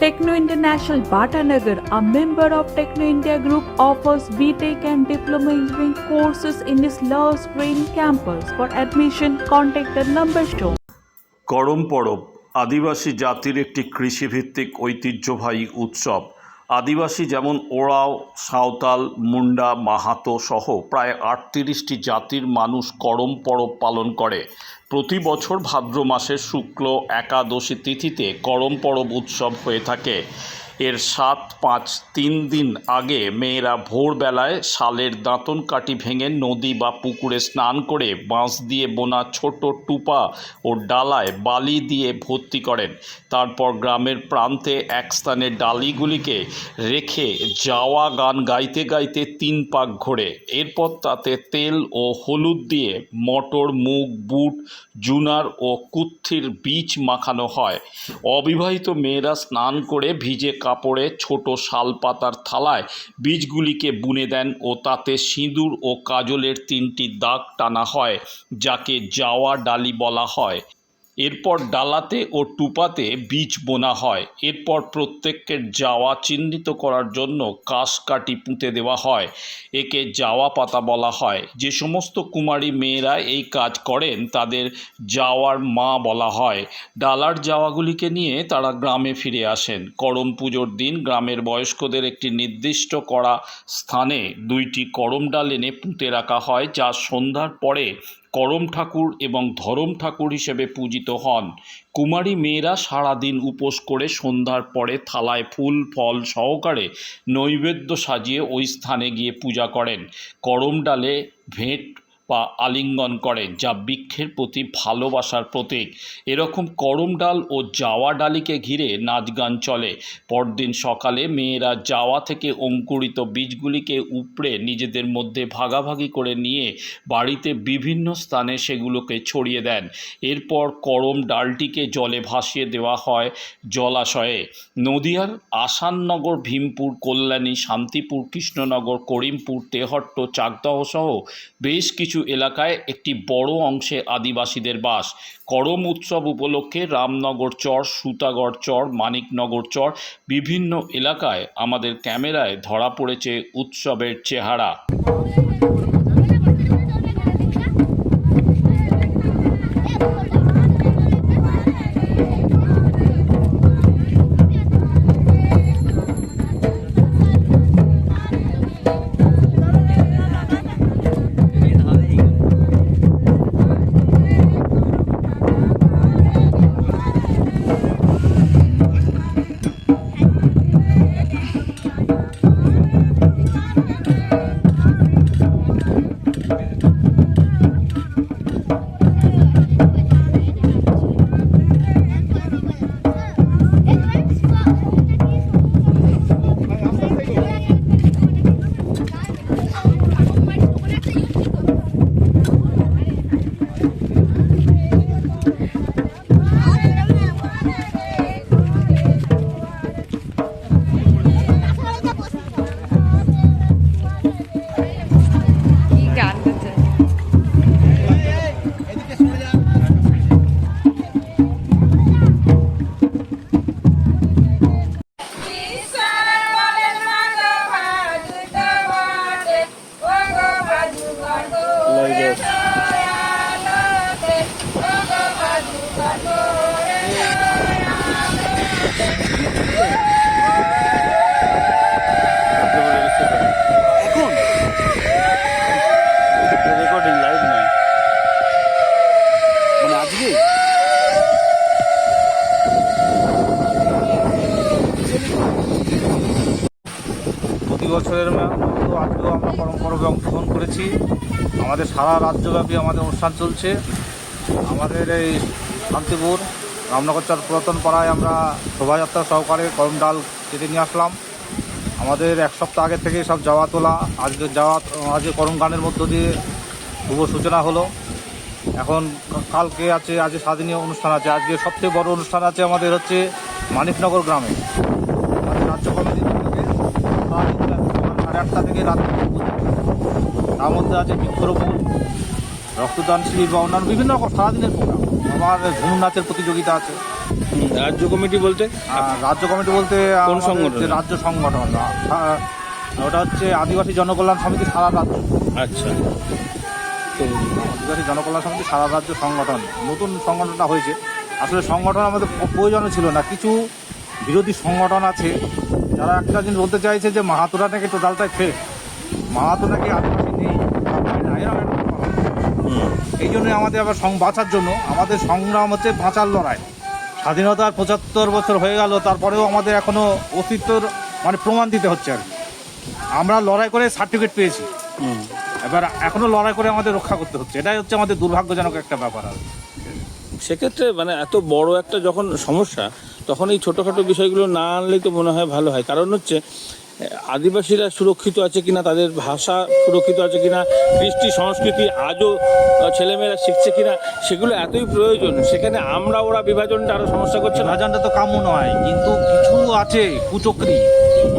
Techno International Bhatanagar, a member of Techno India Group, offers BTEC and Diploma Engineering courses in its Love Spring campus. For admission, contact the number shown. করম পরব আদিবাসী জাতির একটি কৃষিভিত্তিক ঐতিহ্যবাহী উৎসব আদিবাসী যেমন ওরাও সাঁওতাল, মুন্ডা, মাহাতো সহ প্রায় আটত্রিশটি জাতির মানুষ করম পরব পালন করে। প্রতি বছর ভাদ্র মাসের শুক্ল একাদশী তিথিতে করম পরব উৎসব হয়ে থাকে। এর সাত পাঁচ তিন দিন আগে মেয়েরা ভোরবেলায় শালের দাঁতন কাঠি ভেঙে নদী বা পুকুরে স্নান করে বাঁশ দিয়ে বোনা ছোট টুপা ও ডালায় বালি দিয়ে ভর্তি করেন। তারপর গ্রামের প্রান্তে এক স্থানে ডালিগুলিকে রেখে যাওয়া গান গাইতে গাইতে তিন পাক ঘোরে। এরপর তাতে তেল ও হলুদ দিয়ে মটর, মুগ, বুট, জুনার ও কুত্থির বীজ মাখানো হয়। অবিবাহিত মেয়েরা স্নান করে ভিজে কাপড়ে ছোট শাল পাতার থালায় বীজগুলিকে বুনে দেন ও তাতে সিঁদুর ও কাজলের তিনটি দাগ টানা হয়, যাকে জাওয়া ডালি বলা হয়। এরপর ডালাতে ও টুপাতে বীজ বোনা হয়। এরপর প্রত্যেকের যাওয়া চিহ্নিত করার জন্য কাশ কাটি পুঁতে দেওয়া হয়। একে যাওয়া পাতা বলা হয়। যে সমস্ত কুমারী মেয়েরা এই কাজ করেন, তাদের যাওয়ার মা বলা হয়। ডালার যাওয়াগুলিকে নিয়ে তারা গ্রামে ফিরে আসেন। করম পুজোর দিন গ্রামের বয়স্কদের একটি নির্দিষ্ট করা স্থানে দুইটি করম ডাল এনে পুঁতে রাখা হয়, যা সন্ধ্যার পরে করম ঠাকুর এবং ধরম ঠাকুর হিসেবে পূজিত হন। কুমারী মেয়েরা সারাদিন উপোস করে সন্ধ্যার পরে থালায় ফুল, ফল সহকারে নৈবেদ্য সাজিয়ে ওই স্থানে গিয়ে পূজা করেন। করম ডালে ভেঁট বা আলিঙ্গন করেন যা বৃক্ষের প্রতি ভালোবাসার প্রতীক। এরকম করম ডাল ও জাওয়া ডালিকে ঘিরে নাচ গান চলে। পরদিন সকালে মেয়েরা জাওয়া থেকে অঙ্কুরিত বীজগুলিকে উপড়ে নিজেদের মধ্যে ভাগাভাগি করে নিয়ে বাড়িতে বিভিন্ন স্থানে সেগুলোকে ছড়িয়ে দেন। এরপর করম ডালটিকে জলে ভাসিয়ে দেওয়া হয় জলাশয়ে। নদিয়ার আসাননগর, ভীমপুর, কল্যাণী, শান্তিপুর, কৃষ্ণনগর, করিমপুর, তেহট্ট, চাকদহ সহ বেশ কিছু এলাকায় একটি বড় অংশে আদিবাসীদের বাস। করম উৎসব উপলক্ষে রামনগর চর, সুতাগড় চর, মানিকনগর চর বিভিন্ন এলাকায় আমাদের ক্যামেরায় ধরা পড়েছে উৎসবের চেহারা। বছরের মতো আজকেও আমরা পরম পরবে অংশগ্রহণ করেছি। আমাদের সারা রাজ্যব্যাপী আমাদের অনুষ্ঠান চলছে। আমাদের এই শান্তিপুর, রামনগর চর পুরাতন পাড়ায় আমরা শোভাযাত্রা সহকারে করম ডাল কেটে নিয়ে আসলাম। আমাদের এক সপ্তাহ আগে থেকে সব যাওয়া তোলা, আজকে যাওয়া, আজকে করম গানের মধ্য দিয়ে শুভ সূচনা হলো। এখন কালকে আছে, আজকে স্বাধীনীয় অনুষ্ঠান আছে। আজকে সবচেয়ে বড় অনুষ্ঠান আছে আমাদের হচ্ছে মানিকনগর গ্রামে আমাদের রাজ্য কমিটির থেকে সাড়ে আটটা থেকে রাত তার মধ্যে আছে বৃক্ষরোপণ রক্তদান শিবির বা অন্যান্য বিভিন্ন রকম সারাদিনের প্রোগ্রাম আবার ঝুমুর নাচের প্রতিযোগিতা আছে। রাজ্য কমিটি বলতে? রাজ্য কমিটি বলতে কোন সংগঠন? রাজ্য সংগঠন ওটা হচ্ছে আদিবাসী জনকল্যাণ সমিতি সারা রাজ্য। আচ্ছা। তো আদিবাসী জনকল্যাণ সমিতি সারা রাজ্য সংগঠন। নতুন সংগঠনটা হয়েছে। আসলে সংগঠন আমাদের প্রয়োজনও ছিল না। কিছু বিরোধী সংগঠন আছে যারা একটা জিনিস বলতে চাইছে যে মাহাতোরা নাকি টোটালটাই ফেক মাহাতো নাকি আদিবাসী নেই এই জন্যই আমাদের আবার সং বাঁচার জন্য আমাদের সংগ্রাম হচ্ছে বাঁচার লড়াই। স্বাধীনতার পঁচাত্তর বছর হয়ে গেল তারপরেও আমাদের এখনও অস্তিত্বর মানে প্রমাণ দিতে হচ্ছে আর কি। আমরা লড়াই করে সার্টিফিকেট পেয়েছি। এবার এখনও লড়াই করে আমাদের রক্ষা করতে হচ্ছে। এটাই হচ্ছে আমাদের দুর্ভাগ্যজনক একটা ব্যাপার আর সেক্ষেত্রে মানে এত বড় একটা যখন সমস্যা তখন এই ছোটোখাটো বিষয়গুলো না আনলেই তো মনে হয় ভালো হয়। কারণ হচ্ছে আদিবাসীরা সুরক্ষিত আছে কিনা তাদের ভাষা সুরক্ষিত আছে কিনা কৃষ্টি সংস্কৃতি আজও ছেলেমেয়েরা শিখছে কিনা সেগুলো এতই প্রয়োজন। সেখানে আমরা ওরা বিভাজনটা আরও সমস্যা করছে বিভাজনটা তো কাম্য নয় কিন্তু কিছু আছে কুচক্রি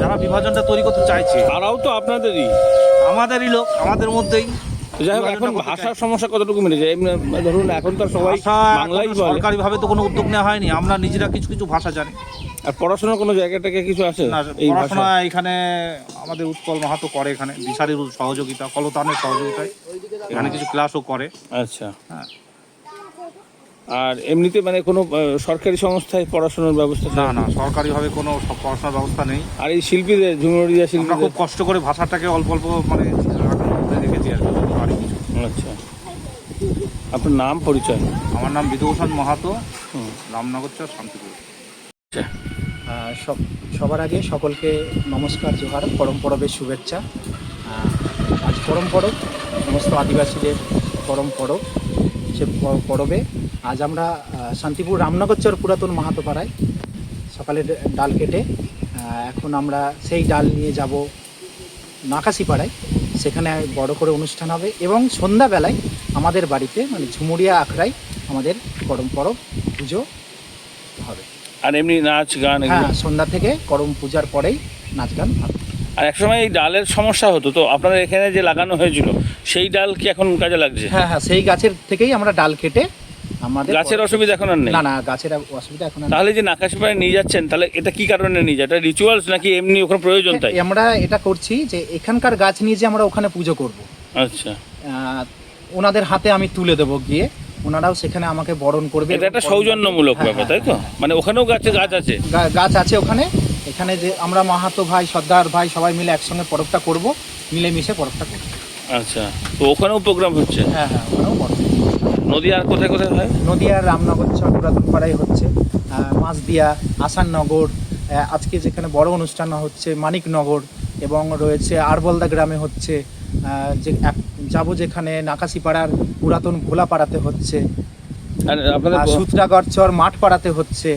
যারা বিভাজনটা তৈরি করতে চাইছে। তারাও তো আপনাদেরই। আমাদেরই লোক আমাদের মধ্যেই যাই হোক এখন ভাষার সমস্যা কতটুকু মিলেছে ধরুন এখন তো সবাই বাংলাই সরকারিভাবে তো কোনো উদ্যোগ নেওয়া হয়নি আমরা নিজেরা কিছু কিছু ভাষা জানি। আর পড়াশোনার কোনো জায়গা টাকে কিছু আছে? পড়াশোনা এখানে আমাদের উৎপল মাহাতো করে এখানে দিশারির সহযোগিতা কলতানের সহযোগিতায়। এখানে কিছু ক্লাসও করে। আচ্ছা। হ্যাঁ। আর এমনিতে মানে কোনো সরকারি সংস্থায় পড়াশোনার ব্যবস্থা না না সরকারিভাবে কোনো পড়াশোনার ব্যবস্থা নেই। আর এই শিল্পীদের ঝুমুরিয়া আমরা শিল্পীদের? খুব কষ্ট করে ভাষাটাকে অল্প অল্প মানে রেখেছি আর। আচ্ছা। আপনার নাম পরিচয়? আমার নাম বিধুভূষণ মাহাতো। রামনগর চর শান্তিপুর। আচ্ছা। সব সবার আগে সকলকে নমস্কার জোহার পরম পরবের শুভেচ্ছা। আজ পরম পরব সমস্ত আদিবাসীদের পরম পরব সে পরবে। আজ আমরা শান্তিপুর রামনগরচর পুরাতন মাহাতো পাড়ায় সকালে ড- ডাল কেটে এখন আমরা সেই ডাল নিয়ে যাব নাকাশি পাড়ায়। সেখানে বড় করে অনুষ্ঠান হবে এবং সন্ধ্যাবেলায় আমাদের বাড়িতে মানে ঝুমুরিয়া আখড়ায় আমাদের করম পরব পুজো হবে। আর এমনি নাচ গান হ্যাঁ সন্ধ্যা থেকে করম পূজার পরেই নাচ গান হবে। আর একসময় এই ডালের সমস্যা হতো তো আপনাদের এখানে যে লাগানো হয়েছিল সেই ডাল কি এখন কাজে লাগছে? হ্যাঁ হ্যাঁ সেই গাছের থেকেই আমরা ডাল কেটে আমাদের গাছের অসুবিধা এখন আর নেই? না না গাছের অসুবিধা এখন। তাহলে যে নাকাশিপাড়ে নিয়ে যাচ্ছেন তাহলে এটা কি কারণে নিয়ে যায়? এটা রিচুয়ালস নাকি এমনি ওখানে প্রয়োজন তাই? আমরা এটা করছি যে এখানকার গাছ নিয়ে যে আমরা ওখানে পুজো করব। আচ্ছা। ওনাদের হাতে আমি তুলে দেবো গিয়ে। ওনারাও সেখানে আমাকে বরণ করবে এটা একটা সৌজন্যমূলক হ্যাঁ, ব্যাপার হ্যাঁ, তাই তো? হ্যাঁ, মানে ওখানেও গাছে গাছ আছে? গাছ আছে ওখানে। এখানে যে আমরা মাহাতো ভাই সর্দার ভাই সবাই মিলে একসঙ্গে পরবটা করব মিলেমিশে পরবটা করব। আচ্ছা। তো ওখানেও প্রোগ্রাম হচ্ছে? হ্যাঁ হ্যাঁ ওখানেও পরব নদী আর কোথায় কোথায় হয়? নদিয়ার রামনগর পুরাতন পাড়ায় হচ্ছে মাছদিয়া আসাননগর আজকে যেখানে বড় অনুষ্ঠান হচ্ছে মানিকনগর এবং রয়েছে আরবলদা গ্রামে হচ্ছে যে যাব যেখানে নাকাশিপাড়ার পুরাতন ভোলাপাড়াতে হচ্ছে সুতরাগড় চর মাঠ পাড়াতে হচ্ছে।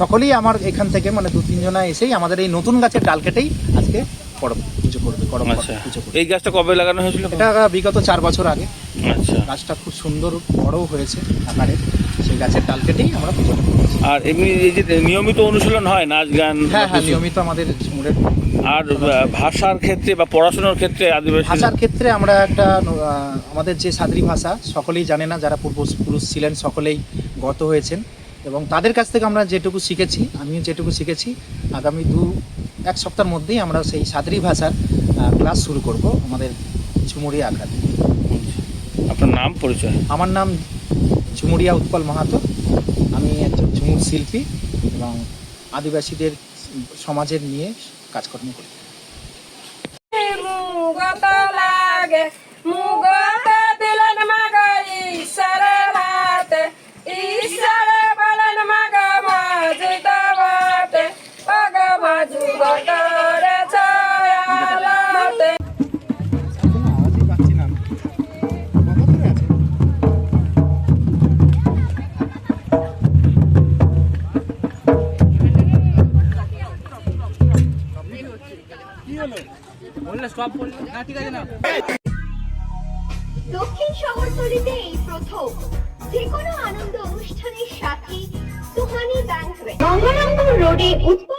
সকলেই আমার এখান থেকে মানে দু তিনজনা এসেই আমাদের এই নতুন গাছের ডাল কেটেই আজকে পরব পুজো করবে করম আচ্ছা। পুজো করবে। এই গাছটা কবে লাগানো হয়েছিল? এটা বিগত চার বছর আগে। আচ্ছা। গাছটা খুব সুন্দর বড়ও হয়েছে আকারে। সেই গাছের ডাল কেটেই আমরা পুজো করছি আর এমনি এই যে নিয়মিত অনুশীলন হয় নাচ গান হ্যাঁ হ্যাঁ নিয়মিত আমাদের ঝুমুরের আর ভাষার ক্ষেত্রে বা পড়াশোনার ক্ষেত্রে আদিবাসী ভাষার ক্ষেত্রে আমরা একটা আমাদের যে সাদরি ভাষা সকলেই জানে না যারা পূর্বপুরুষ ছিলেন সকলেই গত হয়েছেন। এবং তাদের কাছ থেকে আমরা যেটুকু শিখেছি আমিও যেটুকু শিখেছি আগামী দু এক সপ্তাহের মধ্যেই আমরা সেই সাদরি ভাষার ক্লাস শুরু করব আমাদের ঝুমুরিয়া আকারে। আপনার নাম পরিচয়? আমার নাম ঝুমুরিয়া উৎপল মাহাতো। আমি একজন ঝুমুর শিল্পী এবং আদিবাসীদের সমাজের নিয়ে কাজকর্ম করি। লাগে মুগত দক্ষিণ শহরতলিতে এই প্রথম। যে কোনো আনন্দ অনুষ্ঠানের সাথে রোডে উৎপল